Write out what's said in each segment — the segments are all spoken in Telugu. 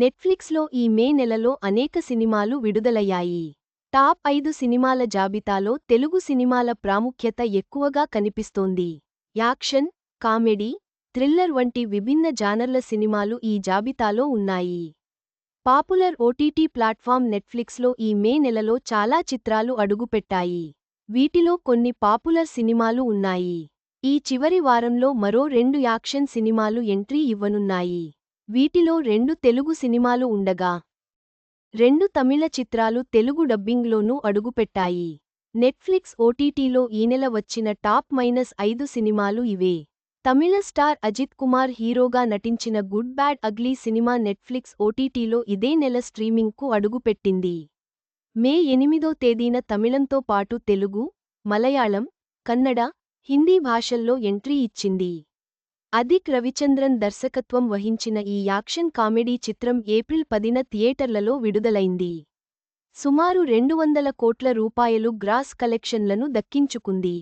నెట్ఫ్లిక్స్లో ఈ మే నెలలో అనేక సినిమాలు విడుదలయ్యాయి. టాప్ ఐదు సినిమాల జాబితాలో తెలుగు సినిమాల ప్రాముఖ్యత ఎక్కువగా కనిపిస్తోంది. యాక్షన్ కామెడీ థ్రిల్లర్ వంటి విభిన్న జానర్ల సినిమాలు ఈ జాబితాలో ఉన్నాయి. పాపులర్ ఓటీటీ ప్లాట్ఫామ్ నెట్ఫ్లిక్స్లో ఈ మే నెలలో చాలా చిత్రాలు అడుగుపెట్టాయి. వీటిలో కొన్ని పాపులర్ సినిమాలు ఉన్నాయి. ఈ చివరి వారంలో మరో రెండు యాక్షన్ సినిమాలు ఎంట్రీ ఇవ్వనున్నాయి. వీటిలో రెండు తెలుగు సినిమాలు ఉండగా రెండు తమిళ చిత్రాలు తెలుగు డబ్బింగ్లోనూ అడుగుపెట్టాయి. నెట్ఫ్లిక్స్ ఓటీటీలో ఈ నెల వచ్చిన టాప్ మైనస్ ఐదు సినిమాలు ఇవే. తమిళ స్టార్ అజిత్ కుమార్ హీరోగా నటించిన good bad ugly cinema Netflix ఓటీటీలో ఇదే నెల స్ట్రీమింగ్కు అడుగుపెట్టింది. మే ఎనిమిదో తేదీన తమిళంతో పాటు తెలుగు మలయాళం కన్నడ హిందీ భాషల్లో ఎంట్రీ ఇచ్చింది. అదిక్ రవిచంద్రన్ దర్శకత్వం వహించిన ఈ యాక్షన్ కామెడీ చిత్రం ఏప్రిల్ పదిన థియేటర్లలో విడుదలైంది. సుమారు రెండు వందల కోట్ల రూపాయలు గ్రాస్ కలెక్షన్లను దక్కించుకుంది.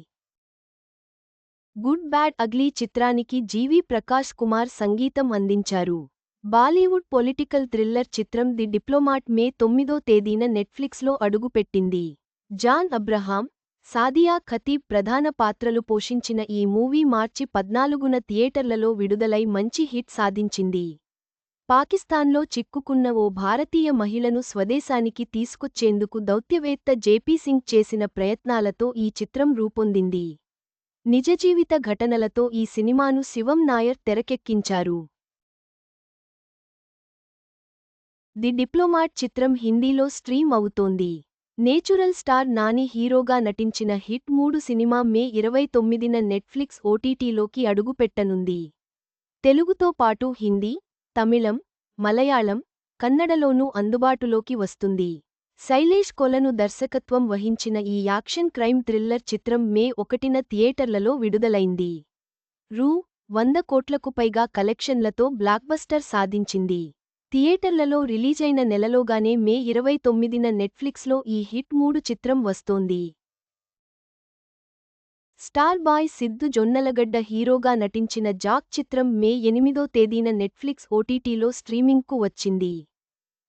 గుడ్ బ్యాడ్ అగ్లీ చిత్రానికి జీవి ప్రకాష్ కుమార్ సంగీతం అందించారు. బాలీవుడ్ పొలిటికల్ థ్రిల్లర్ చిత్రం ది డిప్లొమాట్ మే తొమ్మిదో తేదీన నెట్ఫ్లిక్స్లో అడుగుపెట్టింది. జాన్ అబ్రహాం సాదియా ఖతీబ్ ప్రధాన పాత్రలు పోషించిన ఈ మూవీ మార్చి పద్నాలుగున థియేటర్లలో విడుదలై మంచి హిట్ సాధించింది. పాకిస్తాన్లో చిక్కుకున్న ఓ భారతీయ మహిళను స్వదేశానికి తీసుకొచ్చేందుకు దౌత్యవేత్త జేపీ సింగ్ చేసిన ప్రయత్నాలతో ఈ చిత్రం రూపొందింది. నిజజీవిత ఘటనలతో ఈ సినిమాను శివం నాయర్ తెరకెక్కించారు. ది డిప్లొమాట్ చిత్రం హిందీలో స్ట్రీమ్ అవుతోంది. నేచురల్ స్టార్ నాని హీరోగా నటించిన హిట్ మూడు సినిమా మే ఇరవై తొమ్మిదిన నెట్ఫ్లిక్స్ ఓటీటీలోకి అడుగుపెట్టనుంది. తెలుగుతో పాటు హిందీ తమిళం మలయాళం కన్నడలోనూ అందుబాటులోకి వస్తుంది. శైలేష్ కొలను దర్శకత్వం వహించిన ఈ యాక్షన్ క్రైమ్ థ్రిల్లర్ చిత్రం మే ఒకటిన థియేటర్లలో విడుదలైంది. రూ. వంద కోట్లకు పైగా కలెక్షన్లతో బ్లాక్బస్టర్ సాధించింది. థియేటర్లలో రిలీజైన నెలలోగానే మే ఇరవై తొమ్మిదిన నెట్ఫ్లిక్స్లో ఈ హిట్ మూడు చిత్రం వస్తోంది. స్టార్ బాయ్ సిద్దు జొన్నలగడ్డ హీరోగా నటించిన జాక్ చిత్రం మే ఎనిమిదో తేదీన నెట్ఫ్లిక్స్ ఓటీటీలో స్ట్రీమింగ్కు వచ్చింది.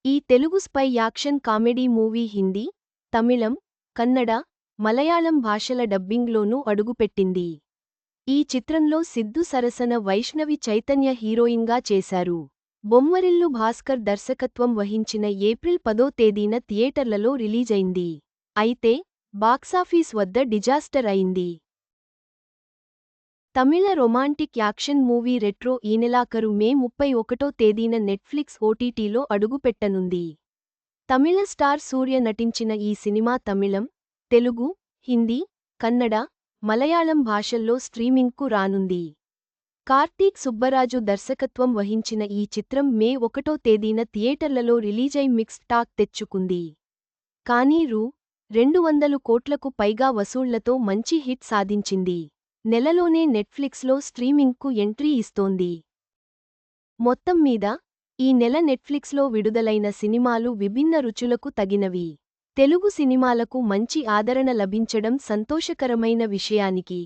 ఈ Telugu spy action comedy movie Hindi తమిళం కన్నడ మలయాళం భాషల డబ్బింగ్లోనూ అడుగుపెట్టింది. ఈ చిత్రంలో సిద్దు సరసన వైష్ణవి చైతన్య హీరోయిన్గా చేశారు. బొమ్మరిల్లు భాస్కర్ దర్శకత్వం వహించిన ఏప్రిల్ పదో తేదీన థియేటర్లలో రిలీజైంది. అయితే బాక్సాఫీస్ వద్ద డిజాస్టర్ అయింది. Tamil romantic action movie Retro ఈ నెలాఖరు మే ముప్పై ఒకటో తేదీన నెట్ఫ్లిక్స్ ఓటీటీలో అడుగుపెట్టనుంది. తమిళ స్టార్ సూర్య నటించిన ఈ సినిమా తమిళం తెలుగు హిందీ కన్నడ మలయాళం భాషల్లో స్ట్రీమింగ్కు రానుంది. కార్తీక్ సుబ్బరాజు దర్శకత్వం వహించిన ఈ చిత్రం మే ఒకటో తేదీన థియేటర్లలో రిలీజై మిక్స్డ్ టాక్ తెచ్చుకుంది. కానీ రూ. రెండు వందలు కోట్లకు పైగా వసూళ్ళతో మంచి హిట్ సాధించింది. నెలలోనే నెట్ఫ్లిక్స్లో స్ట్రీమింగ్కు ఎంట్రీ ఇస్తోంది. మొత్తం మీద ఈ నెల నెట్ఫ్లిక్స్లో విడుదలైన సినిమాలు విభిన్న రుచులకు తగినవి. తెలుగు సినిమాలకు మంచి ఆదరణ లభించడం సంతోషకరమైన విషయానికి